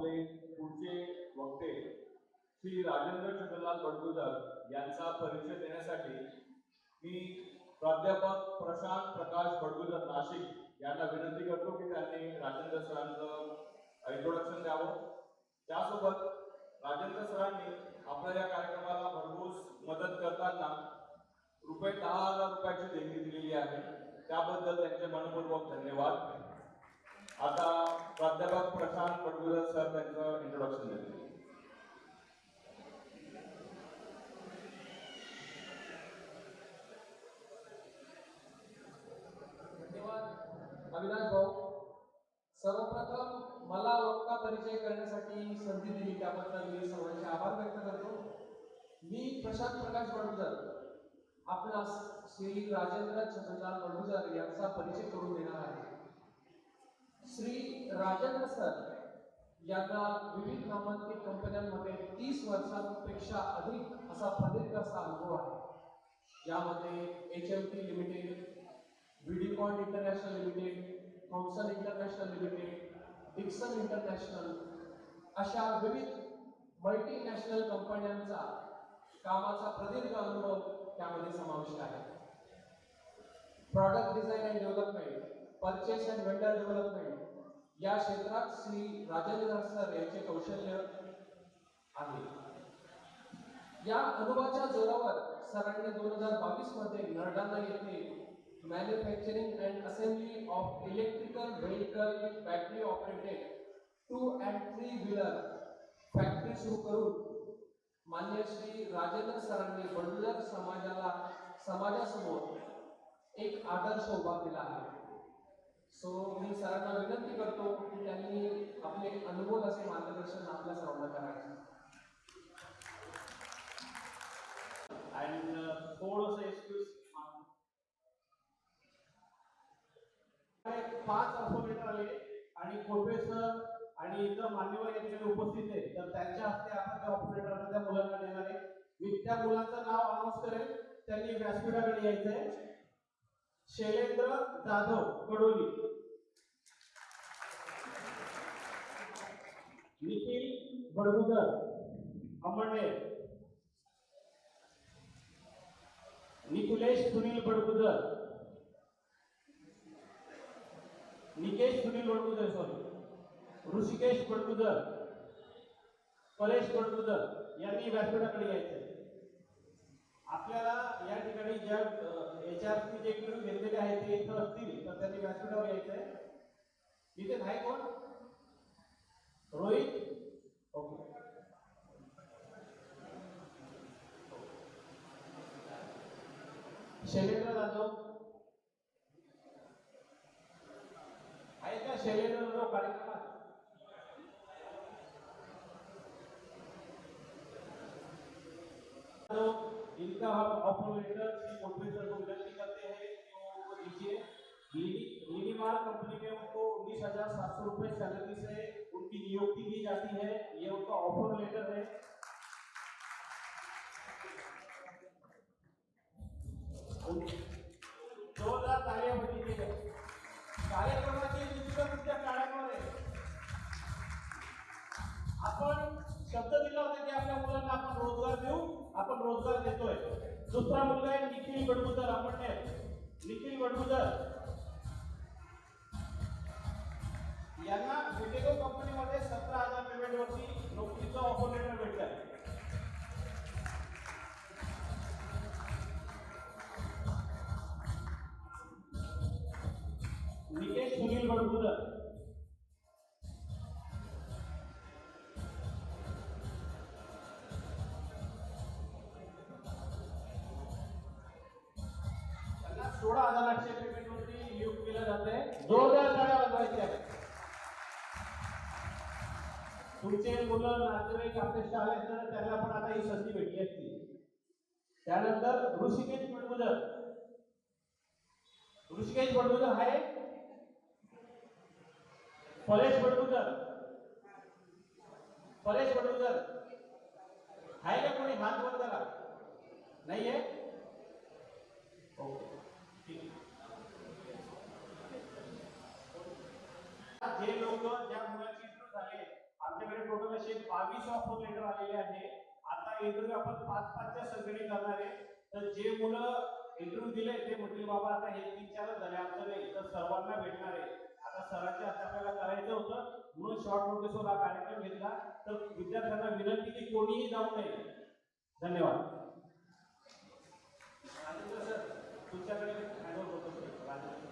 आपले पुढचे वक्ते श्री राजेंद्र चंद्रलाल बडगुजर यांचा परिचय देण्यासाठी मी प्राध्यापक प्रशांत प्रकाश बडगुजर नाशिक यांना विनंती करतो की त्यांनी राजेंद्र सरांचं इंट्रोडक्शन द्यावं. त्यासोबत राजेंद्र सरांनी आपल्या या कार्यक्रमाला भरघोस मदत करताना रुपये दहा हजार रुपयाची देणगी दिलेली आहे. त्याबद्दल त्यांचे मनपूर्वक धन्यवाद. आता प्राध्यापक प्रशांत पटगुजर सर त्यांचं इंट्रोडक्शन देतील धन्यवाद अविनाश भाऊ. सर्वप्रथम मला वक्ता परिचय करण्यासाठी संधी दिली त्याबद्दल मी सर्वांचे आभार व्यक्त करतो. मी प्रशांत प्रकाश बडगुजर आपणास श्री राजेंद्र छत्रलाल बडगुजर यांचा परिचय करून देणार आहे. श्री राजेंद्र सर यांना विविध नामांकित कंपन्यांमध्ये तीस वर्षांपेक्षा अधिक असा प्रदीर्घ असा अनुभव आहे. यामध्ये H M T limited Videocon international limited Thomson international limited Dixon international अशा विविध मल्टीनॅशनल कंपन्यांचा कामाचा प्रदीर्घ अनुभव त्यामध्ये समाविष्ट आहे. Product design and development purchase and vendor development या क्षेत्रात श्री राजेंद्र सर यांचे कौशल्य आहे. या अनुभवाच्या जोरावर सरांनी दोन हजार बावीसमध्ये नरडाणा येथे manufacturing and assembly of electrical vehicle battery operated two and three wheeler factory सुरू करून मान्य श्री राजेंद्र सरांनी बडुलर समाजाला समाजासमोर एक आदर्श उभा केला आहे. सो मी सरांना विनंती करतो की त्यांनी आपले अनुभव असे मार्गदर्शन आपल्या सर्वांना करायचे uh, थोडंसं एक्सक्यूज पाच ऑफोमेटर आले आणि कोठे सर आणि इतर मान्यवर या ठिकाणी उपस्थित आहेत. तर त्यांच्या हस्ते आपण त्या ऑपरेटरला त्या मुलांना देणार आहे. मी त्या मुलाचं नाव अनाऊन्स करेल त्यांनी व्यासपीठाकडे यायचंय. शैलेंद्र जाधव कडोली. निखिल बडगुजर अमळनेर. निकुलेश सुनील बडगुदर निकेश सुनील बडगुदर सॉरी ऋषिकेश बडगुदर परेश बडगुदर यांनी व्यासपीठाकडे यायचं. आपल्याला या ठिकाणी ज्या H R P J interview घेतलेले आहे ते इथं असतील तर त्याचे व्यासपीठावर यायचं आहे इथे नाही कोण? रोहित? ओके. शैलेंद्र जाधव आहे का शैलेंद्र जाधव कार्यक्रमात तो इनका हम offer letter Shri Kotwe sir को विनती करते हैं कि वो उनको दीजिए लीनीमार कंपनी में उनको उन्नीस हजार सात सौ रुपए सैलरी से उनकी नियुक्ति दी जाती है। ये उनका ऑफर लेटर है। जोरदार तालियां बजली गेल्या कार्यक्रमाची दुसऱ्या तुमच्या काळामध्ये आपण शब्द दिला होता की आपल्या मुलांना आपण रोजगार देऊ? आपण रोजगार देतोय। दुसरा मुलगा आहे निखिल बडगुजर आपण निखिल बडगुजर यांना विटेको कंपनीमध्ये सतरा हजार पेमेंटवरती नोकरीचं ऑफर तुमचे मुलं नातेवाईक आपल्या शाळेत तर त्यांना पण आता ही संधी भेटली असती. त्यानंतर ऋषिकेश बडगुजर ऋषिकेश बडगुजर आहे परेश बडगुजर परेश बडगुजर आहे का कोणी? हात वर करा नाहीये? आहे. जे लोक ज्या मुलाची बावीस ऑफर लेटर आलेले आहे आता इंटरव्ह्यू आपण पाच पाचच्या संख्येने करणार आहे. तर जे मुलं इंटरव्ह्यू दिले ते म्हटले बाबा आता हे तीन चारच झाले आमचं नाही. तर सर्वांना भेटणार आहे. आता सरांच्या हातात आपल्याला करायचं होतं. म्हणून शॉर्ट नोटीसवर हा कार्यक्रम घेतला. तर विद्यार्थ्यांना विनंती की कोणीही जाऊ नये. धन्यवाद. सर तुमच्याकडे हँडओव्हर होतो सर राजेंद्र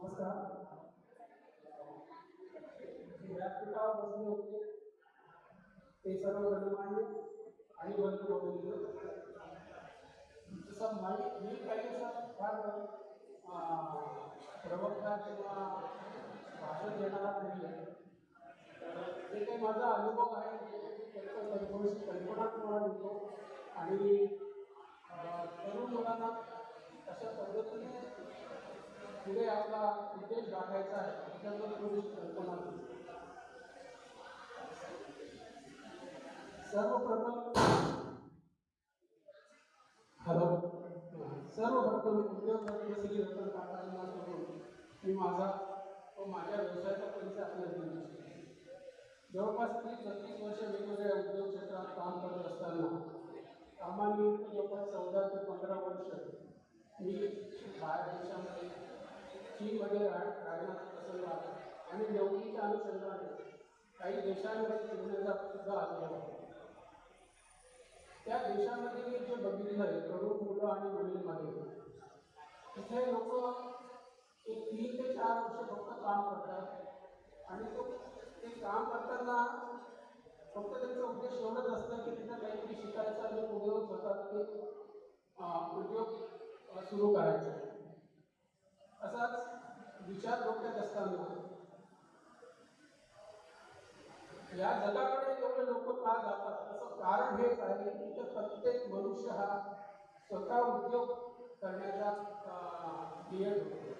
नमस्कार व्यासपीठावर बसले होते ते सर्व गणमान्य आणि बंधू भगिनी तसं माई मी काही असं फार प्रवक्ता किंवा भाषण देणारा नाही आहे. तर जे काही माझा अनुभव आहे. त्याचं कल्पना तुम्हाला देतो. आणि तरुण मुलांना अशा पद्धतीने पुढे आपला उद्देश गाठायचा आहे. त्याच्याबद्दल थोडीशी कल्पना देतो. सर्वप्रथम हॅलो सर्वप्रथम उद्योगपती श्री रतन टाटांना सोडून मी माझा व माझ्या व्यवसायाचा परिचय आपल्याला देऊ इच्छितो जवळपास तीस बत्तीस वर्ष वेगवेगळ्या उद्योग क्षेत्रात काम करत असताना सामान्य जवळपास चौदा ते पंधरा वर्ष मी बाहेर देशामध्ये चीनमध्ये राह राहण्याचा प्रसंग आला आणि नोकरीच्या अनुषंगाने काही देशांमध्ये फिरण्याचा सुद्धा अनुभव होता त्या देशामध्ये मी जे बघितलं आहे तरुण मुलं आणि मुलींमध्ये तिथे लोक एक तीन ते चार वर्ष फक्त काम करतात. आणि तो ते काम करताना फक्त त्यांचा उद्देश एवढंच असतं की तिथं काहीतरी शिकायचा आणि उद्योग होतात स्वतः ते उद्योग सुरू करायचा. असाच विचार डोक्यात असताना या जगाकडे एवढे लोक का जातात? कारण हेच आहे की तर प्रत्येक मनुष्य हा स्वतः उद्योग करण्याचा क्रिएट होतो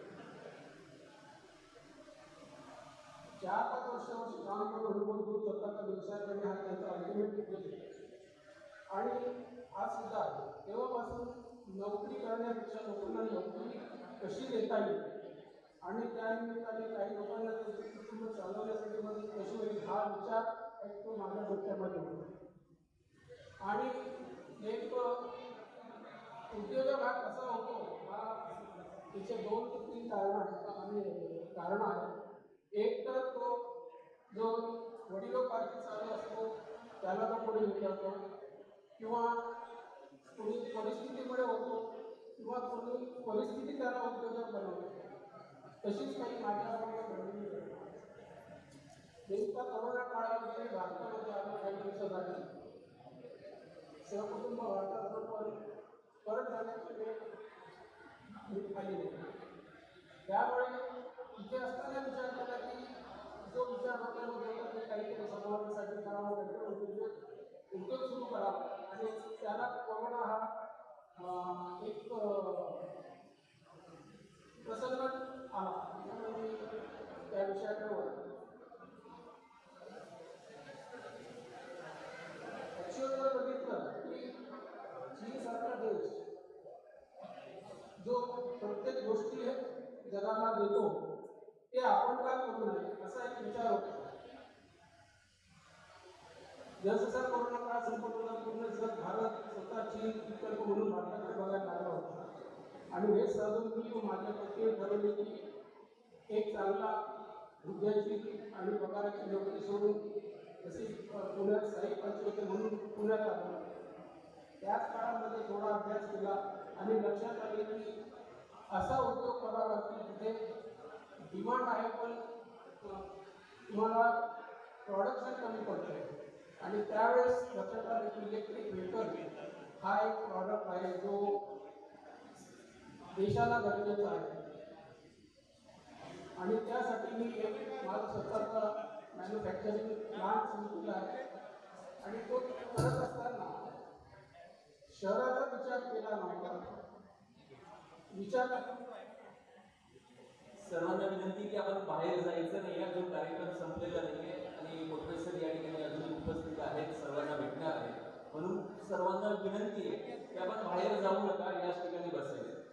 चार पाच वर्ष काम करून अनुभव स्वतःचा व्यवसाय करणे हा त्यांचा अल्टिमेट उद्देश आणि आज सुद्धा तेव्हापासून नोकरी करण्यापेक्षा लोकांना नोकरी कशी देता येईल? आणि त्यानिमित्ताने काही लोकांना त्यांचे कुटुंब चालवण्यासाठी मदत कशी होईल हा विचार एक तो माझ्या डोक्यामध्ये होता. आणि एक उद्योजक हा कसा होतो हा त्याचे दोन ते तीन कारण आहेत आणि कारण आहेत एक तर तो जो वडिलोपार्जित चालू असतो त्याला तो पुढे घेऊन जातो. किंवा कोणी परिस्थितीमुळे होतो किंवा कोणी परिस्थिती त्याला उद्योजक बनवतो. तशीच काही माझ्याबरोबर घडली घटना. नेमका कोरोना काळामध्ये भारतामध्ये आलो काही दिवसासाठी Você vai poder falar, eu não pode. जो प्रत्येक गोष्टी हे, जगाला देतो. ते आपण करू नये, असा एक विचार होता. जसजसा कोरोना काळ पूर्ण जग, भारत स्वतः चीन म्हणून भारताकडे बघायला लागला होता. आणि हे साधून मी माझ्या पत्नीने ठरवले की एक चांगला आणि पगाराची नोकरी सोडून तशी पुण्यात पंचवते म्हणून पुण्यात आलो. त्याच काळामध्ये थोडा अभ्यास केला आणि असा उद्योग करावा लागतो तिथे डिमांड आहे पण तुम्हाला प्रॉडक्शन कमी पडतं आणि त्यावेळेस लक्षात आलं की इलेक्ट्रिक व्हेकल हा एक प्रॉडक्ट आहे जो देशाला गरजेचा आहे. आणि त्यासाठी मी एक माझा स्वतःचा मॅन्युफॅक्चरिंग प्लांट सुरू केला आहे. आणि तो करत असताना शहराचा विचार केला नव्हता. विचार सर्वांना विनंती की आपण बाहेर जायचं नाही अजून कार्यक्रम संपलेला नाहीये आणि प्रोफेसर या ठिकाणी अजून उपस्थित आहेत. सर्वांना भेटणार आहे. म्हणून सर्वांना विनंती आहे की आपण बाहेर जाऊ नका. याच ठिकाणी बसायचं.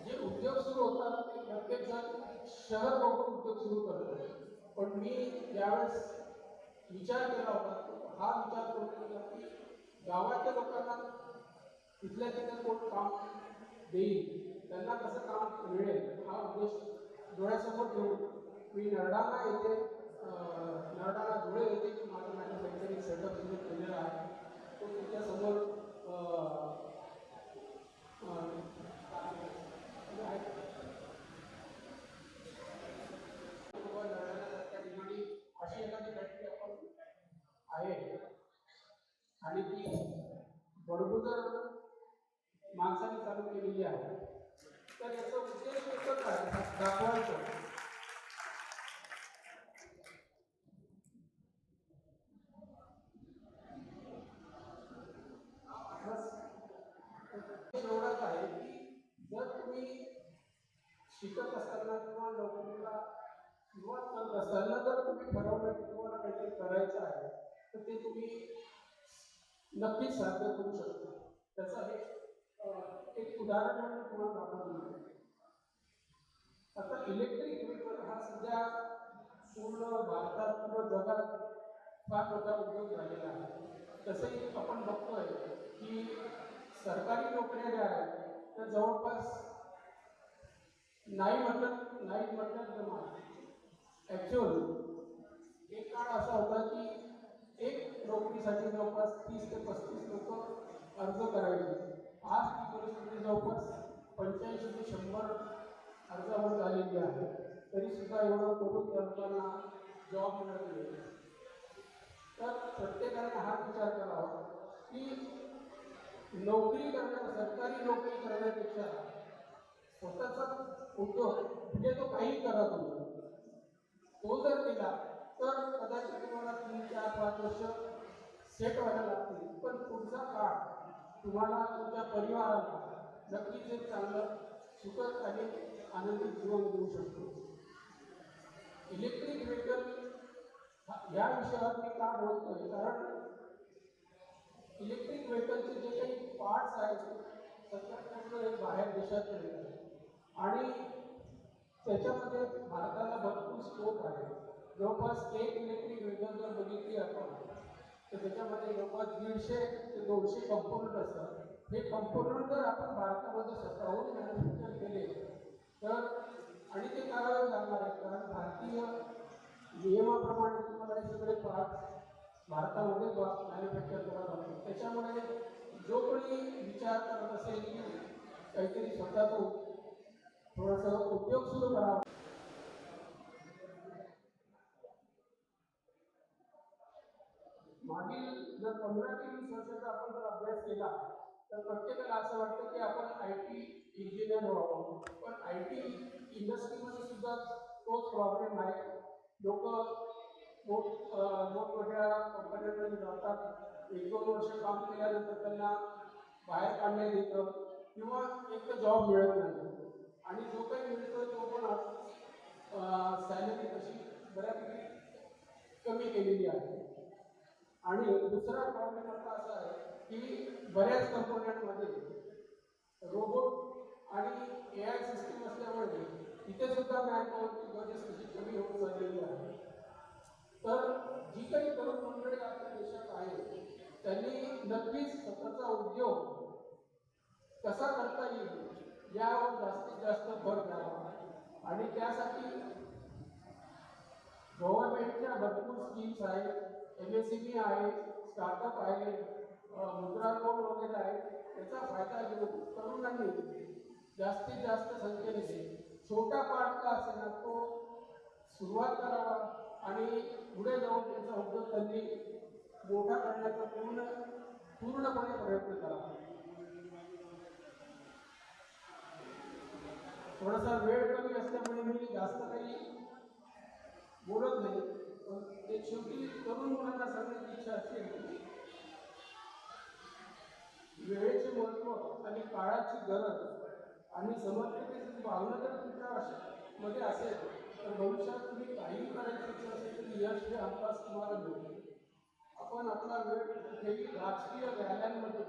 जे उद्योग सुरू होतात ते प्रत्येक जण शहर बघून उद्योग सुरू करतो पण मी यावेळेस विचार केला होता. हा विचार करून की गावाच्या लोकांना तिथल्या तिथं कोण काम देईल त्यांना कसं काम मिळेल हा उद्देश डोळ्यासमोर ठेवून मी नरडाणा येथे अं, नरडाणा धुळे येथे माझा माझं मॅन्युफॅक्चरिंग सेटअप तिथे केलेला आहे. तो तुमच्यासमोर अशी एखादी फॅक्टरी आपण आहे. आणि ती बडगुजर maybe आता इलेक्ट्रिक व्हेकल हा सध्या पूर्ण भारतात पूर्ण जगात फार मोठा उद्योग झालेला आहे. तसंही आपण बघतोय की सरकारी नोकऱ्या ज्या आहेत त्या जवळपास नाही म्हटलं नाही म्हटलं तर ॲक्च्युअल एक काळ असा होता की एक नोकरीसाठी जवळपास तीस ते पस्तीस लोक अर्ज करायचे. आज ती परिस्थिती जवळपास पंच्याऐंशी ते शंभर अर्जावर झालेली आहे. तरी सुद्धा एवढं करून त्या लोकांना जॉब मिळत नाही. तर प्रत्येकाने हा विचार करावा की नोकरी करण्या सरकारी नोकरी करण्यापेक्षा स्वतःचा उद्योग म्हणजे तो काही करा तुम्ही तो जर केला तर कदाचित तुम्हाला तीन चार पाच वर्ष सेट व्हायला लागतील. पण पुढचा काळ तुम्हाला तुमच्या परिवाराला नक्कीच एक चांगलं सुखद आणि आनंदी जीवन देऊ शकतो. इलेक्ट्रिक व्हेकल या विषयावर मी का बोलतोय? कारण इलेक्ट्रिक व्हेकलचे जे काही पार्ट्स आहेत सध्या हे बाहेर देशात आणि त्याच्यामध्ये भारताला भरपूर स्कोप आहे. जवळपास एक इलेक्ट्रिक व्हेकल जर बघितली आपण तर त्याच्यामध्ये जवळपास दीडशे ते दोनशे कंपोनंट असतात. हे कंपोनंट जर आपण भारतामध्ये स्वतःहून मॅन्युफॅक्चर केले तर आणि ते करावे लागणार आहे कारण भारतीय नियमाप्रमाणे तुम्हाला हे सगळे पार्ट भारतामध्ये मॅन्युफॅक्चर करावं लागतं त्याच्यामुळे जो कोणी विचार करत असेल की काहीतरी स्वतःचं थोडासा उपयोग सुरू करावा. मागील जर पंधरा ते वीस वर्षाचा आपण जर अभ्यास केला तर प्रत्येकाला असं वाटतं की आपण आय टी इंजिनियर व्हावं पण आय टी इंडस्ट्रीमध्ये सुद्धा तोच प्रॉब्लेम आहे. लोक मोठ मोठमोठ्या कंपन्यांमध्ये जातात. एक दोन वर्ष काम केल्यानंतर त्यांना बाहेर काढण्यात येतं किंवा एक जॉब मिळत नाही. आणि जो काही मिळतो तो पण सॅलरी तशी बऱ्यापैकी कमी केलेली आहे. आणि दुसरा प्रॉब्लेम आता असा आहे की बऱ्याच कंपन्यांमध्ये रोबोट आणि ए आय सिस्टीम असल्यामुळे तिथे सुद्धा मॅनपॉवरची गरज तशी कमी होत चाललेली आहे. तर जी काही तरुण मंडळी आपल्या देशात आहे त्यांनी नक्कीच स्वतःचा उद्योग कसा करता येईल यावर जास्तीत जास्त भर द्यावा. आणि त्यासाठी गव्हर्नमेंटच्या भरपूर स्कीम्स आहेत एम एस सी बी आहे स्टार्टअप आहे अं, मुद्रा लोन वगैरे आहे त्याचा फायदा घेऊन तरुणांनी जास्तीत जास्त संख्येने छोटा पार्ट का असेना तो सुरुवात करावा आणि पुढे जाऊन त्याचा उद्योग त्यांनी मोठा करण्याचा पूर्ण पूर्णपणे प्रयत्न करावा. थोडासा वेळ कमी असल्यामुळे मी जास्त काही बोलत नाही पण एक शेवटी तरुण मुलांना सांगण्याची इच्छा अशी आहे की वेळेचे महत्त्व आणि काळाची गरज आणि समर्पितेची भावना जर तुमच्या मध्ये असेल. तर भविष्यात तुम्ही काही करायची इच्छा असेल तर यश हे हमखास तुम्हाला मिळेल. आपण आपला वेळ कुठेही राजकीय रॅल्यांमध्ये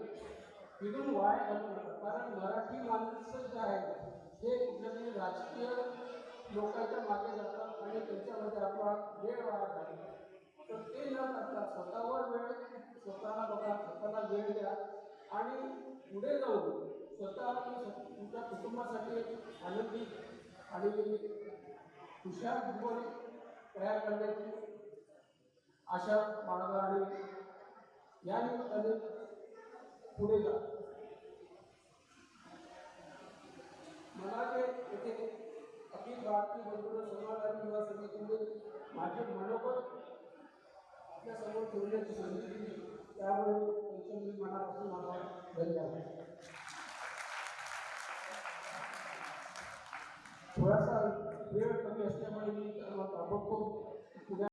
फिरून वाय घालू नका. कारण मराठी माणसं जे आहेत हे कुठल्या तरी राजकीय लोकांच्या मागे जातात आणि त्यांच्यामध्ये आपला वेळ वाया घालतात तर ते न करता स्वतःवर वेळ स्वतःला बघा स्वतःला वेळ द्या. आणि पुढे जाऊन स्वतः तुमच्या कुटुंबासाठी एक आनंदी आणि हुशार जीवन तयार करण्याची आशा बाळगा आणि या निमित्ताने पुढे जा. मला जे येथे अखिल भारतीय बंधुर समाज युवा समितीने माझे मनोबल आपल्यासमोर ठेवण्याची संधी दिली. त्यामुळे त्यांचे मनापासून मला धन्यवाद. थोडासा वेळ कमी असल्यामुळे मी ताबडतोब